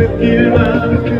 with you, I'm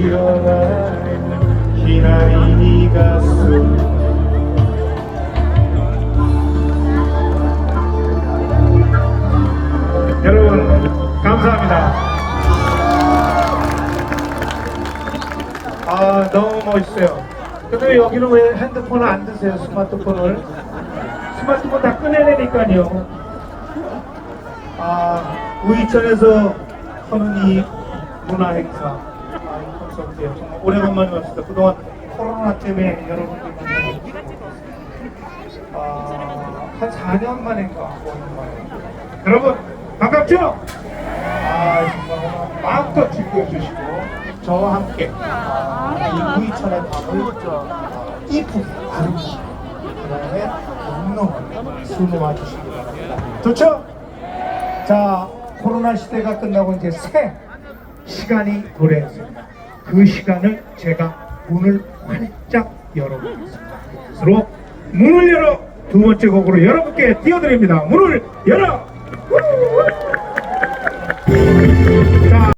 일어나 희나리니 가슴 여러분 감사합니다. 아 너무 멋있어요. 근데 여기는 왜 핸드폰을 안 드세요 스마트폰을? 스마트폰 다 꺼내내니까요. 아 우이천에서 하는 이 문화 행사. 아, 이 콘서트에 정말 오래간만에 왔습니다. 그동안 코로나 때문에 여러분들 만나고 아, 한 4년 만인가 오는 거예요. 여러분, 반갑죠? 아, 정말 마음껏 즐겨주시고 저와 함께 아, 이 우이천의 밤을 아, 이쁘게 아름답게 그 다음에 영롱하게 수놓아 주시기 바랍니다. 좋죠? 자, 코로나 시대가 끝나고 이제 새 시간이 도래했습니다. 그 시간을 제가 문을 활짝 열어보겠습니다. 스스로 문을 열어 두 번째 곡으로 여러분께 띄워드립니다. 문을 열어!